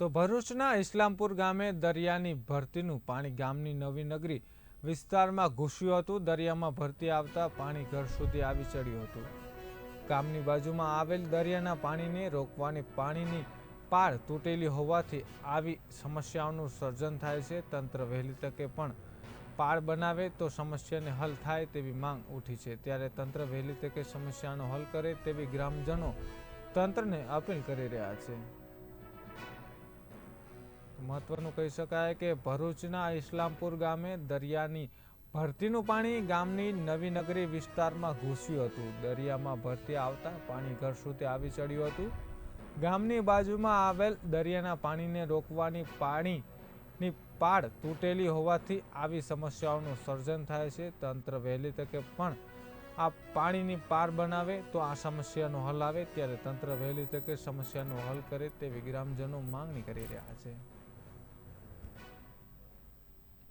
તો ભરૂચના ઇસ્લામપુર ગામે દરિયાની ભરતીનું પાણી ગામની નવી નગરી વિસ્તારમાં ઘૂસ્યું હતું. દરિયામાં ભરતી આવતા પાણી ઘર સુધી આવી ચડ્યું હતું. ગામની બાજુમાં આવેલ દરિયાના પાણીને રોકવાની પાણીની પાળ તૂટેલી હોવાથી આવી સમસ્યાઓનું સર્જન થાય છે. તંત્ર વહેલી તકે પણ પાળ બનાવે તો સમસ્યાને હલ થાય તેવી માંગ ઉઠી છે. ત્યારે તંત્ર વહેલી તકે સમસ્યાનો હલ કરે તેવી ગ્રામજનો તંત્રને અપીલ કરી રહ્યા છે. મહત્વનું કહી શકાય કે ભરૂચના ઇસ્લામપુર ગામે દરિયાની ભરતીનું પાણી ગામની નવી નગરી વિસ્તારમાં ઘૂસ્યું હતું. દરિયામાં ભરતી આવતા પાણી ઘર સુધી આવી ચડ્યું હતું. ગામની બાજુમાં આવેલ દરિયાના પાણીને રોકવાની પાણીની પાળ તૂટેલી હોવાથી આવી સમસ્યાઓનું સર્જન થાય છે. તંત્ર વહેલી તકે પણ આ પાણીની પાર બનાવે તો આ સમસ્યાનો હલ આવે. ત્યારે તંત્ર વહેલી તકે સમસ્યાનો હલ કરે તેવી ગ્રામજનો માંગણી કરી રહ્યા છે.